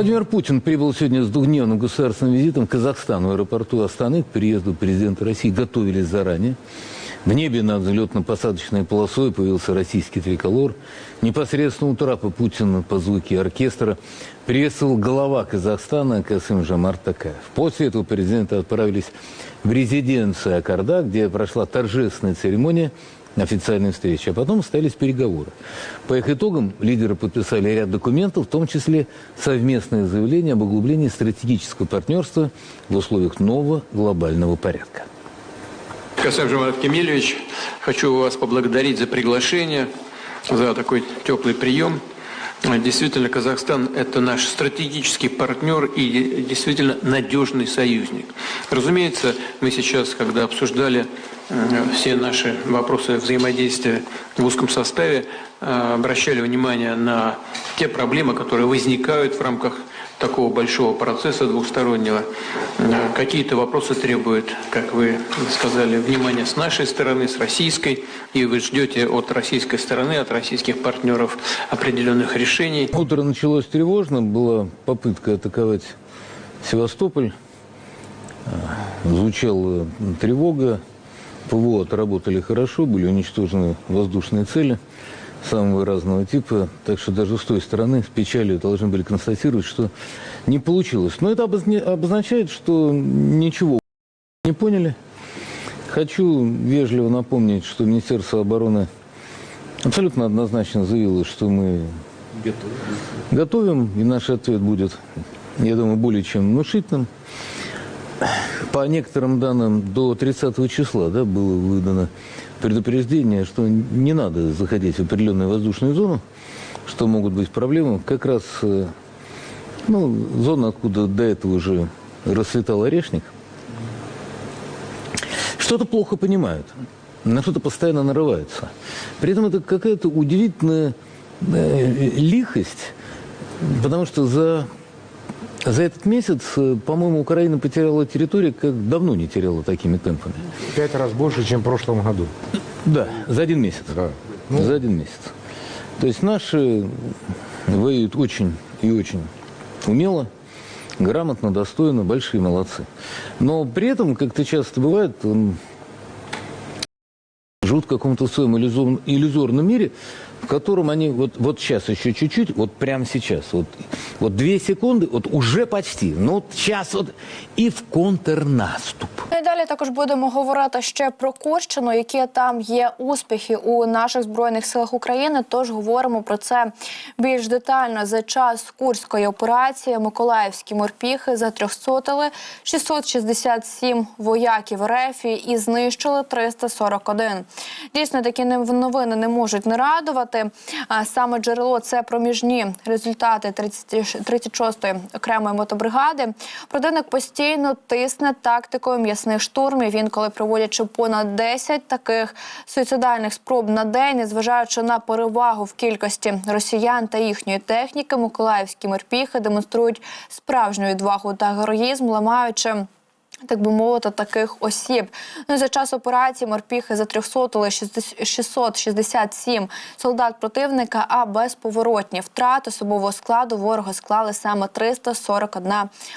Владимир Путин прибыл сегодня с двухдневным государственным визитом в Казахстан. В аэропорту Астаны к приезду президента России готовились заранее. В небе над взлетно-посадочной полосой появился российский триколор. Непосредственно у трапа Путина по звуке оркестра приветствовал глава Казахстана Касым Жамар Такаев. После этого президенты отправились в резиденцию Акарда, где прошла торжественная церемония официальной встречи, а потом состоялись переговоры. По их итогам лидеры подписали ряд документов, в том числе совместное заявление об углублении стратегического партнерства в условиях нового глобального порядка. Касым Жамарат Кемельевич, хочу вас поблагодарить за приглашение, за такой теплый прием. Действительно, Казахстан – это наш стратегический партнер и действительно надежный союзник. Разумеется, мы сейчас, когда обсуждали э, все наши вопросы взаимодействия в узком составе, обращали внимание на те проблемы, которые возникают в рамках такого большого процесса двухстороннего. Э, Какие-то вопросы требуют, как вы сказали, внимания с нашей стороны, с российской, и вы ждете от российской стороны, от российских партнеров определенных решений. Утро началось тревожно, была попытка атаковать Севастополь, А, звучала тревога, ПВО отработали хорошо, были уничтожены воздушные цели самого разного типа, так что даже с той стороны с печалью должны были констатировать, что не получилось. Но это обозна- обозначает, что ничего не поняли. Хочу вежливо напомнить, что Министерство обороны абсолютно однозначно заявило, что мы готовим, и наш ответ будет, я думаю, более чем внушительным. По некоторым данным, до 30 числа да, было выдано предупреждение, что не надо заходить в определенную воздушную зону, что могут быть проблемы. Как раз э, ну, зона, откуда до этого уже расцветал орешник, что-то плохо понимают, на что-то постоянно нарываются. При этом это какая-то удивительная э, лихость, потому что за, за этот месяц, э, по-моему, Украина потеряла территорию, как давно не теряла такими темпами. Пять раз больше, чем в прошлом году. Да, за один месяц. Да. За один месяц. То есть наши воюют очень и очень умело, грамотно, достойно, большие молодцы. Но при этом, как то часто бывает, живут в каком-то своем иллюзорном мире, в котором они вот, вот сейчас еще чуть-чуть, вот прямо сейчас, вот, вот две секунды, вот уже почти, ну вот сейчас вот и в контрнаступ. Ну І далі також будемо говорити ще про Курщину, які там є успіхи у наших збройних силах України. Тож говоримо про це більш детально. За час курської операції Миколаївські морпіхи затрьохсотили 667 вояків РФ і знищили 341. Дійсно, такі новини не можуть не радувати. А саме джерело це проміжні результати 30 36-ї окремої мотобригади. Противник постійно тисне тактикою м'ясних штурмів. Він, коли проводячи понад 10 таких суїцидальних спроб на день, незважаючи на перевагу в кількості росіян та їхньої техніки, миколаївські морпіхи демонструють справжню відвагу та героїзм, ламаючи. Так би мовити, таких осіб. Ну за час операції морпіхи затрьохсотили 667 солдат противника, а безповоротні втрати особового складу ворога склали саме 341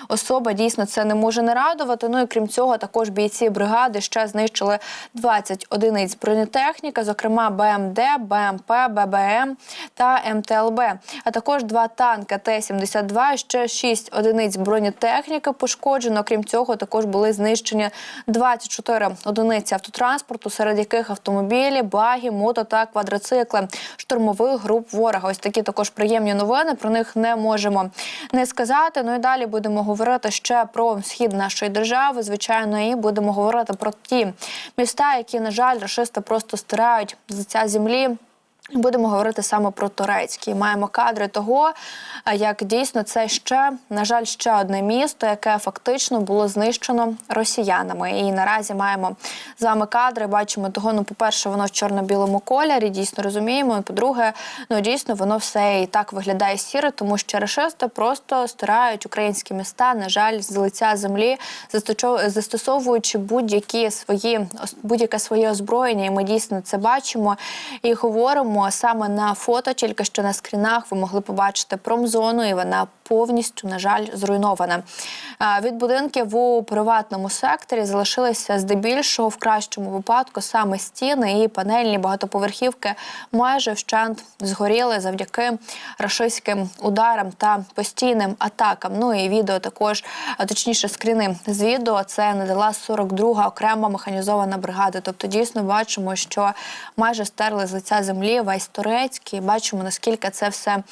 особа. Дійсно, це не може не радувати. Ну і крім цього, також бійці бригади ще знищили 20 одиниць бронетехніки, зокрема БМД, БМП, ББМ та МТЛБ, а також два танки Т-72, ще 6 одиниць бронетехніки пошкоджено. Крім цього, також були знищені 24 одиниці автотранспорту, серед яких автомобілі, баги, мото та квадроцикли штурмових груп ворога. Ось такі також приємні новини. Про них не можемо не сказати. Ну і далі будемо говорити ще про схід нашої держави. Звичайно, і будемо говорити про ті міста, які на жаль рашисти просто стирають з лиця землі. Будемо говорити саме про турецький. Маємо кадри того, як дійсно це ще на жаль ще одне місто, яке фактично було знищено росіянами. І наразі маємо з вами кадри. Бачимо того. Ну, по перше, воно в чорно-білому кольорі. Дійсно розуміємо. По-друге, ну дійсно воно все і так виглядає сіре, тому що рашисти просто стирають українські міста. На жаль, з лиця землі, застосовуючи будь-які свої будь-яке своє озброєння. І ми дійсно це бачимо і говоримо. Бачимо саме на фото, тільки що на скрінах ви могли побачити промзону, і вона повністю, на жаль, зруйнована. Від будинків у приватному секторі залишилися здебільшого в кращому випадку саме стіни і панельні багатоповерхівки майже вщент згоріли завдяки рашистським ударам та постійним атакам. Ну і відео також, точніше, скріни з відео це надала 42-га окрема механізована бригада. Тобто, дійсно бачимо, що майже стерли з лиця землі весь турецький. Бачимо наскільки це все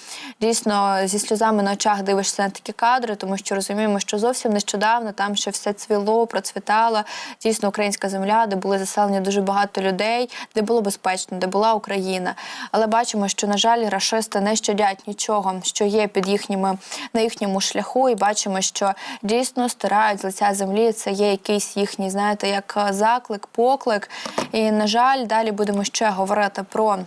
дійсно зі сльозами на очах дивишся на такі кадри, тому що розуміємо, що зовсім нещодавно там ще все цвіло, процвітало. Дійсно, українська земля, де були заселені дуже багато людей, де було безпечно, де була Україна. Але бачимо, що на жаль, рашисти не щадять нічого, що є під їхніми на їхньому шляху, і бачимо, що дійсно стирають з лиця землі. Це є якийсь їхній, знаєте, як заклик, поклик. І на жаль, далі будемо ще говорити про.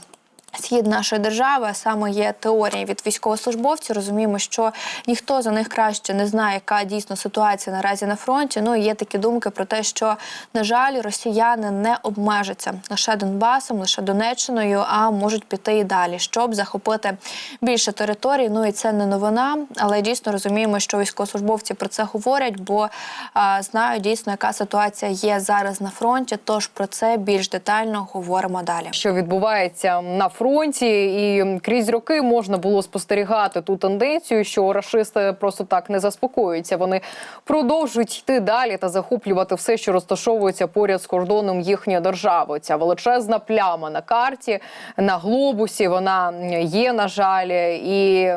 Схід нашої держави а саме є теорія від військовослужбовців. Розуміємо, що ніхто за них краще не знає, яка дійсно ситуація наразі на фронті. Ну і є такі думки про те, що на жаль, росіяни не обмежаться лише Донбасом, лише Донеччиною, а можуть піти і далі, щоб захопити більше територій. Ну і це не новина, але дійсно розуміємо, що військовослужбовці про це говорять, бо а, знають дійсно, яка ситуація є зараз на фронті. Тож про це більш детально говоримо далі. що відбувається на фронті, і крізь роки можна було спостерігати ту тенденцію, що рашисти просто так не заспокоюються. Вони продовжують йти далі та захоплювати все, що розташовується поряд з кордоном їхньої держави. Ця величезна пляма на карті на глобусі. Вона є, на жаль, і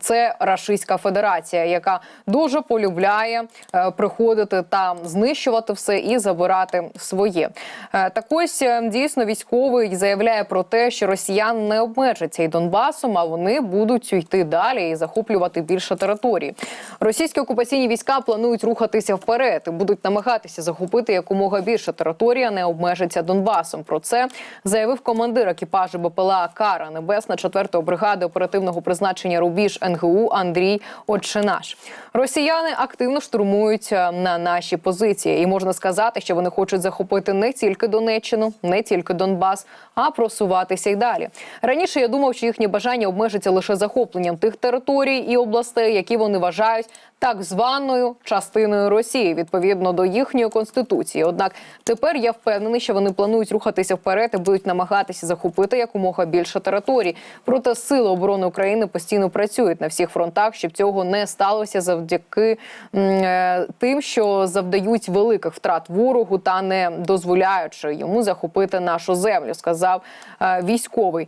це Рашистська Федерація, яка дуже полюбляє е, приходити та знищувати все і забирати своє. Е, Так ось е, дійсно військовий заявляє про те, що росіян не обмежаться і Донбасом, а вони будуть йти далі і захоплювати більше території. Російські окупаційні війська планують рухатися вперед і будуть намагатися захопити якомога більше території, а не обмежаться Донбасом. Про це заявив командир екіпажу БПЛА Кара Небесна 4-ї бригади оперативного призначення Рубіж НГУ Андрій Отчинаш. Росіяни активно штурмують е, на наші позиції, і можна сказати, що вони хочуть захопити не тільки Донеччину, не тільки Донбас, а просуватися й далі. Раніше я думав, що їхнє бажання обмежиться лише захопленням тих територій і областей, які вони вважають так званою частиною Росії відповідно до їхньої конституції. Однак тепер я впевнений, що вони планують рухатися вперед і будуть намагатися захопити якомога більше територій. Проте сили оборони України постійно працюють на всіх фронтах, щоб цього не сталося завдяки е, тим, що завдають великих втрат ворогу та не дозволяючи йому захопити нашу землю, сказав е, військовий.